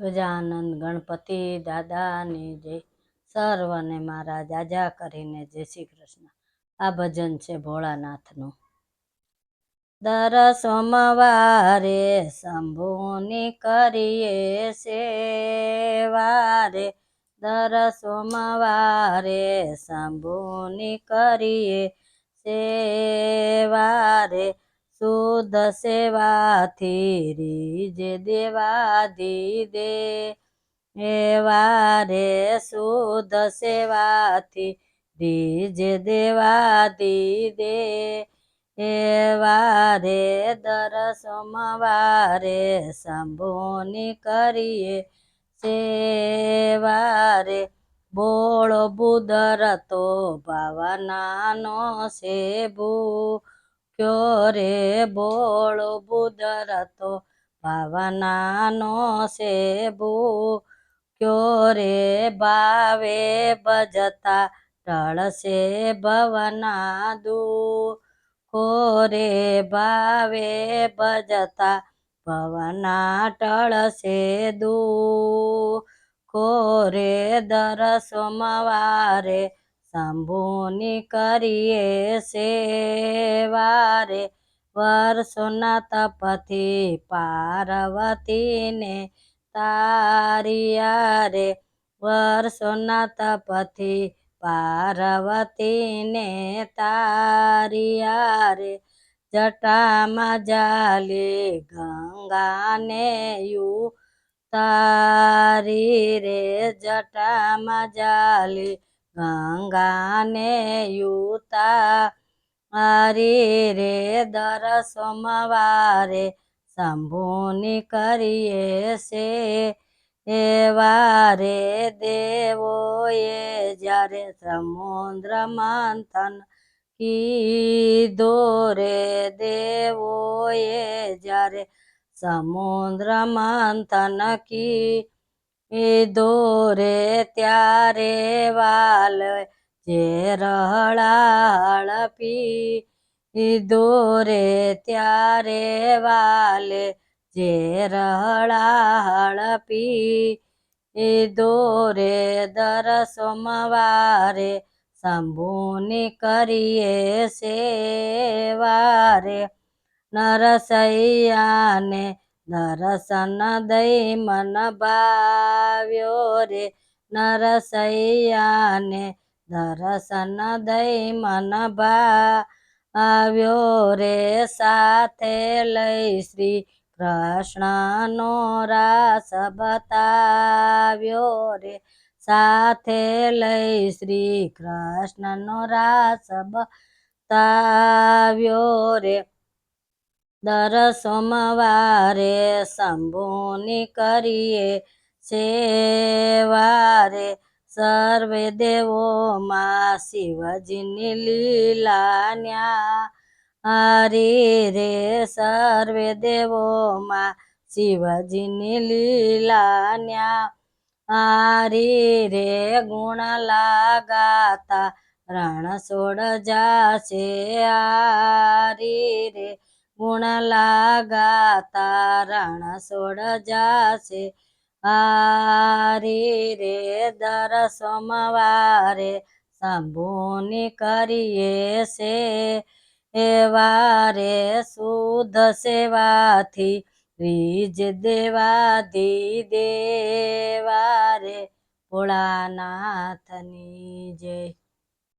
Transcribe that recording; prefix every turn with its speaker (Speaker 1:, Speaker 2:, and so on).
Speaker 1: ગજાનંદ ગણપતિ દાદાની જય. સર્વને મારા જાજા કરીને જય શ્રી કૃષ્ણ. આ ભજન છે ભોળાનાથનું. દર સોમવારે શંભુની કરીએ સેવારે. દર સોમવારે શંભુની કરીએ સેવારે. શુદ્ધ સેવાથી રીજે દેવા દીદે એવારે શુદ્ધ સેવાથી રીજે દેવા દીદે એવારે દર સોમવારે સંભોની કરીએ સેવારે. બોળ, બુદર તો ભાવનાનો સેબુ ક્યો રે બોળો બુદર તો ભાવનાનો સેબુ? ક્યો રે ભાવે બજતા ટળશે ભવના દુઃખો રે ભાવે બજતા ભવના ટળશે દુઃખો રે દર સોમવારે શંભુની કરીએ સેવારે, વર્ષોના તપથી પાર્વતીને તારિયા રે વર્ષોના તપથી પાર્વતીને તારિયા રે જટામાં જાલી ગંગાને યુ તારી રે, જટામાં જાલી ગંગાને યુતા હરી રે દર સોમવારે શંભુની કરીએ છે. એવારે દેવોએ જ્યારે સમુદ્ર મંથન કીધો રે, દેવોએ જ્યારે સમુદ્ર મંથન કીધો રે ત્યારે વાલ જે રહળાળ પી દોરે ત્યારે વાલ જે રહળાળ પી દોરે દર સોમવારે શંભુની કરીએ સેવારે નરસૈયાને દર્શન દઈ મન ભાવ્યો રે, નરસૈયાને દર્શન દઈ મન ભાવ્યો રે. સાથે લઈ શ્રી કૃષ્ણનો રાસ બતાવ્યો રે. સાથે લઈ શ્રી કૃષ્ણનો રાસ બતાવ્યો રે. દર સોમવારે શંભુની કરીએ સેવારે. સર્વે દેવોમાં શિવજીની લીલા ન્યા. હરી રે, સર્વે દેવોમાં શિવજીની લીલા ન્યા. હરી રે, ગુણ લાગાતા, રણ છોડ જાશે, હારી રે. ગુણ લાગા તારણ સોડ જાશે. હારી રે દર સોમવારે શંભુની કરીએ છે. એવારે શુદ્ધ સેવાથી રીજ દેવા દી દેવારે ભોળાનાથની જય.